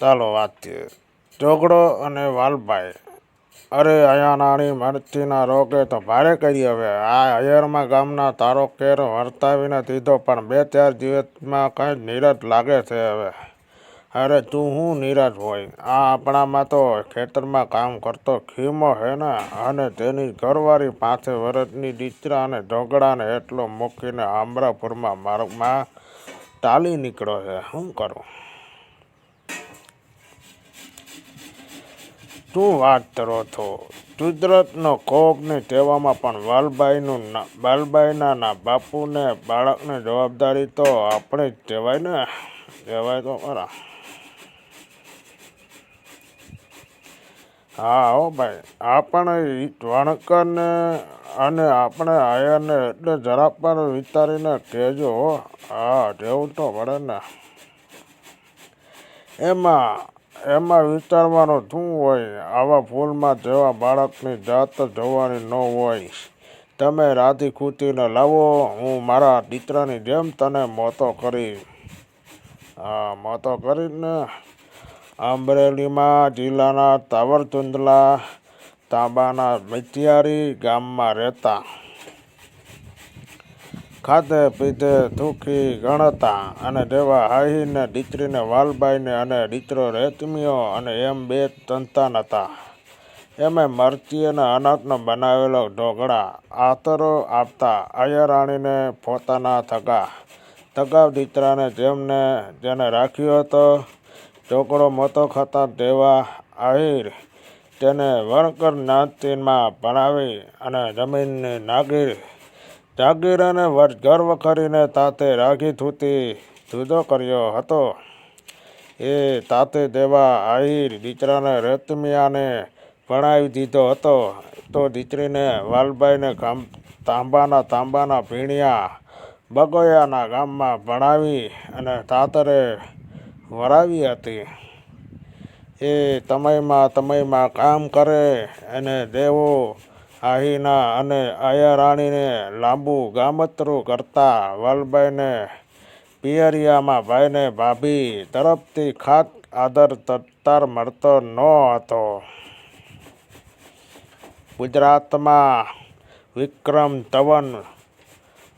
ચાલો વાત ચોગડો અને વાલભાઈ અરે અહીંયા નાની મરચીના રોગે તો ભારે કરી હવે. આ અયરમાં ગામના તારો કેર વર્તાવીને દીધો, પણ બે ચાર દિવસમાં કંઈ નીરજ લાગે છે હવે. અરે તું હું નીરજ હોય? આ આપણામાં તો ખેતરમાં કામ કરતો ખીમો હે ને? અને તેની ઘરવાળી પાંચે વર્ષની દીકરા અને ઢોગળાને એટલો મૂકીને આમરાપુરમાં માર્ગમાં ટાલી નીકળ્યો છે. શું કરું? શું વાત કરો છો? કુદરતનો કોપ ને તેવામાં પણ વાલબાઈનું ના, વાલબાઈના ના બાપુને, બાળકને જવાબદારી તો આપણે જ કહેવાય ને. કહેવાય તો ખરા. હા, હો ભાઈ. આપણે વણકરને અને આપણે આયરને એટલે જરા પણ વિચારીને કહેજો, હા. જેવું તો પડે ને. એમાં એમાં વિચારવાનું શું હોય, આવા ફૂલમાં જેવા બાળકની જાત જોવાની ન હોય. તમે રાધી ખૂટીને લાવો, હું મારા દીકરાની જેમ તને મોતો કરી હા, મોતો કરીને અમરેલીમાં જિલ્લાના તાવરચુંદલા તાંબાના મિતિયારી ગામમાં રહેતા. ખાધે પીધે દુઃખી ગણતા અને દેવા હાહીને દીકરીને, વાલબાઈને અને દીકરો રેતમીઓ અને એમ બે સંતાન હતા. એમે મરચી અને અનાજનો બનાવેલો ઢોકળા, આતરો આપતા અયરાણીને પોતાના થગા. થગાવ દીકરાને જેમને, જેને રાખ્યો હતો, ઢોકળો મોતો ખાતા દેવા આહિર તેને વણકર જ્ઞાતિમાં ભણાવી અને જમીનની નાગીર જાગીર અને ગર્વ કરીને તાતે રાગી થૂતી જુદો કર્યો હતો. એ તાતે દેવા આહિર દીકરાને રેતમિયાને ભણાવી દીધો હતો. તો દીકરીને વાલભાઈને ગામ, તાંબાના તાંબાના ભીણિયા બગોયાના ગામમાં ભણાવી અને તાતરે વરાવી હતી. એ તમયમાં તમયમાં કામ કરે અને દેવો આહીના અને આયારાણીને લાંબુ ગામતરું કરતા વાલબાઈને પિયરિયામાં ભાઈને ભાભી તરફથી ખાસ આદર સત્કાર મળતો ન હતો. ગુજરાતમાં વિક્રમ ધવન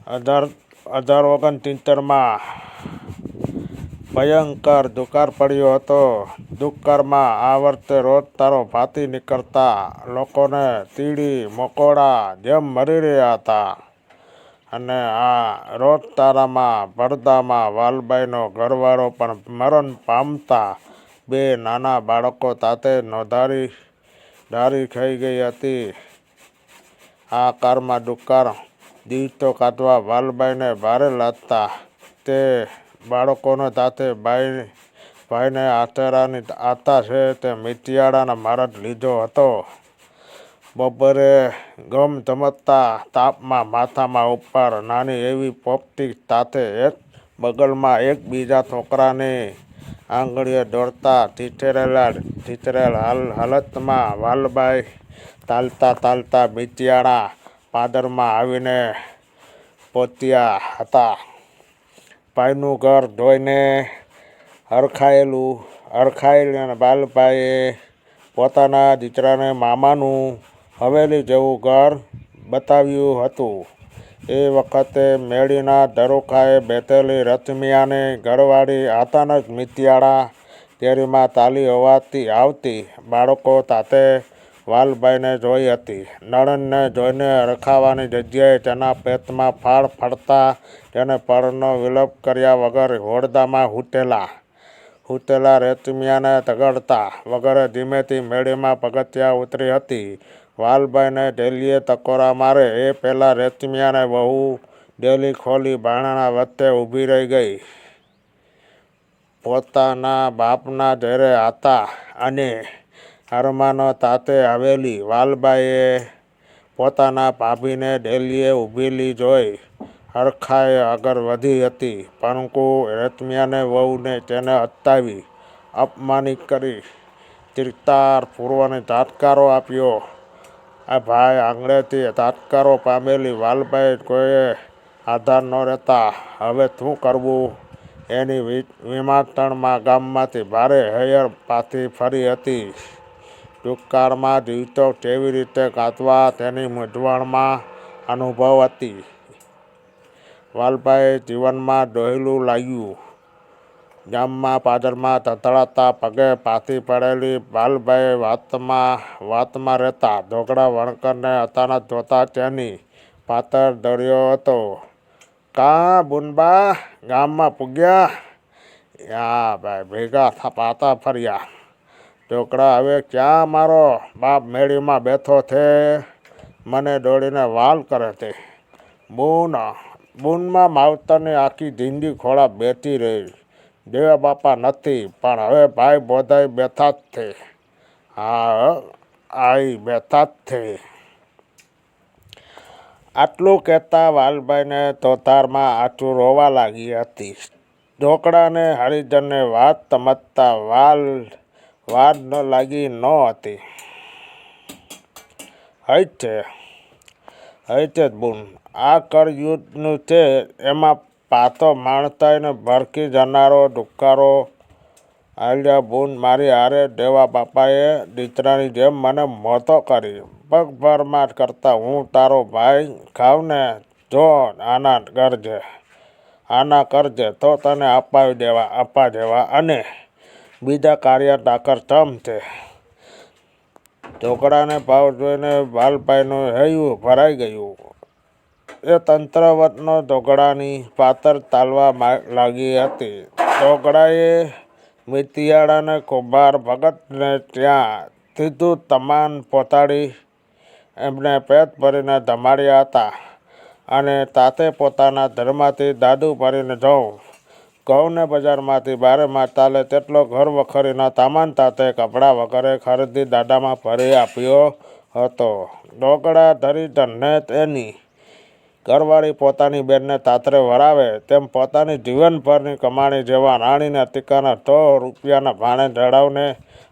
અઢાર અઢાર ઓગણસિત્તેરમાં ભયંકર દુકાળ પડ્યો હતો. દુકાળમાં આ વર્ષે રોજ તારો ભાતી નીકળતા લોકોને તીડી, મકોડા જેમ મરી રહ્યા હતા. અને આ રોજ તારામાં પડદામાં વાલબાઈનો ઘરવાળો પણ મરણ પામતા બે નાના બાળકો તાતે નોંધારી, ડારી થઈ ગઈ હતી. આ કારમાં દુકાળ દિવસો કાઢવા વાલબાઈને ભારે લાગતા તે બાળકોને સાથે ભાઈ ભાઈને આચરાની આતા છે તે મિતિયાળાના મારજ લીધો હતો. બપોરે ગમ ધમકતા તાપમાં માથામાં ઉપર નાની એવી પોપટી સાથે એક બગલમાં એક બીજા છોકરાની આંગળીએ દોડતા થીથરેલા થીથરેલ હાલ હાલતમાં વાલબાઈ તાલતા તાલતા મિતિયાળા પાદરમાં આવીને પોત્યા હતા. ભાઈનું ઘર ધોઈને હરખાયેલું અને બાલભાઈએ પોતાના દીકરાને મામાનું હવેલી જેવું ઘર બતાવ્યું હતું. એ વખતે મેળીના ધરોખાએ બેઠેલી રથમિયાને ઘરવાળી આતાનક મિતિયાળા કેરીમાં તાલી હોવાથી આવતી બાળકો તાતે વાલભાઈને જોઈ હતી. નળનને જોઈને રખાવાની જગ્યાએ તેના પેટમાં ફાળ ફરતા તેને પરનો વિલોપ કર્યા વગર હોડદામાં હૂટેલા હૂટેલા રેતમિયાને તગડતા વગરે ધીમેથી મેળીમાં પગથિયા ઉતરી હતી. વાલભાઈને ડેલીએ તકોરા મારે એ પહેલાં રેતમિયાને બહુ ડેલી ખોલી બારણા વચ્ચે ઊભી રહી ગઈ. પોતાના બાપના ઘેરે હતા અને અરમાનો તાતે આવેલી વાલબાઈએ પોતાના ભાભીને ડેલીએ ઊભેલી જોઈ હરખાએ આગળ વધી હતી. પરંતુ રેતમિયાને વહુને તેને અટકાવી અપમાનિત કરી તિરતાર પૂર્વને ધાટકારો આપ્યો. આ ભાઈ આંગળેથી ધાટકારો પામેલી વાલભાઈ કોઈએ આધાર ન રહેતા. હવે શું કરવું? એની વિમાતણમાં ગામમાંથી ભારે હૈયર પાથી ફરી હતી. ટૂંકારમાં જીવતો કેવી રીતે કાતવા તેની મૂંઝવણમાં અનુભવ હતી. વાલભાઈ જીવનમાં ડોહેલું લાગ્યું. ગામમાં પાદરમાં ધધડાતા પગે પાથી પડેલી વાલભાઈ વાતમાં વાતમાં રહેતા ઢોકળા વણકરને અચાનક જોતા તેની પાતર દોડ્યો હતો. કા બુનબા? ગામમાં પૂગ્યા? યા ભાઈ, ભેગા પાતા ફર્યા. ઢોકળા હવે ક્યાં મારો બાપ મેળીમાં બેઠો છે? મને દોડીને વાલ કરે છે. બૂન, બૂનમાં માવતરની આખી ધીંડી ખોળા બેઠી રહી. દેવા બાપા નથી, પણ હવે ભાઈ બોધાઈ બેઠા જ છે. હા, આઈ બેઠા જ છે. આટલું કહેતા વાલભાઈને તોતારમાં આંચું રોવા લાગી હતી. ઢોકળાને હરિજનને વાત સમજતા વાલ વાર ન લાગી ન હતી. હઈ છે બુન. આ કરયુદ્ધનું છે, એમાં પાતો માણતાઈને ભરકી જનારો ડુક્કારો આલ્યા બુન મારી હારે દેવા બાપાએ દીકરાની જેમ મને મોતો કરી. પગભરમાં કરતા હું તારો ભાઈ ખાવને જો આના કરજે આના કરજે તો તને અપાવી દેવા આપા જેવા અને બીજા કાર્ય ડાકર ચમ છે ઢોકળાને ભાવ જોઈને બાલભાઈનું હૈયું ભરાઈ ગયું. એ તંત્રવતનો ઢોકળાની પાતર તાલવા લાગી હતી. ઢોકળાએ મિતિયાળાને કુંભાર ભગતને ત્યાં સીધું તમામ પોતાડી એમને પેટ ભરીને ધમાડ્યા હતા અને તાતે પોતાના ધર્મમાંથી દાદુ ભરીને જવું. ઘઉંને બજારમાંથી બારે માતાલે તેટલો ઘર વખરીના તામાન તાતે કપડાં વગેરે ખરીદી દાદામાં ભરી આપ્યો હતો. ઢોકળા ધરી ધનને તેની ઘરવાળી પોતાની બેનને તાતરે વરાવે તેમ પોતાની જીવનભરની કમાણી જેવા રાણીને ટીકાના તો રૂપિયાના ભાણે જડાવને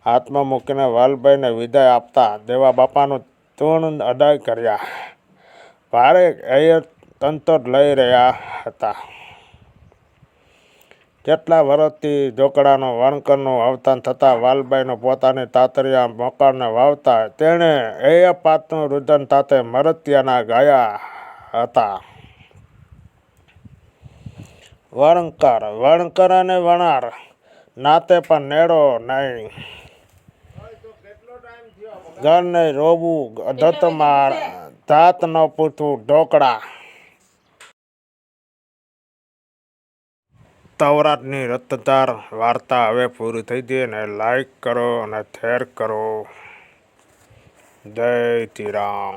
હાથમાં મૂકીને વાલભાઈને વિદાય આપતા દેવા બાપાનું તૂણ અદાય કર્યા. ભારે હૈયર તંતર લઈ રહ્યા હતા. કેટલા વર્ષથી ઢોકળાનો વણકરનું અવતાન થતાં વાલબાઈનો પોતાની તાતરિયા મકાનને વાવતા તેણે એ પાતનું રુદન સાથે મરતિયાના ગાયા હતા. વણકર વણકર અને વણાર નાતે પણ નેડો નહીં. ઘરને રોવું ધતમાર ધાત ન પૂછવું ઢોકળા. તવરાતની રતદાર વાર્તા હવે પૂરી થઈ ગઈ અને લાઈક કરો અને શેર કરો. જય શ્રી રામ.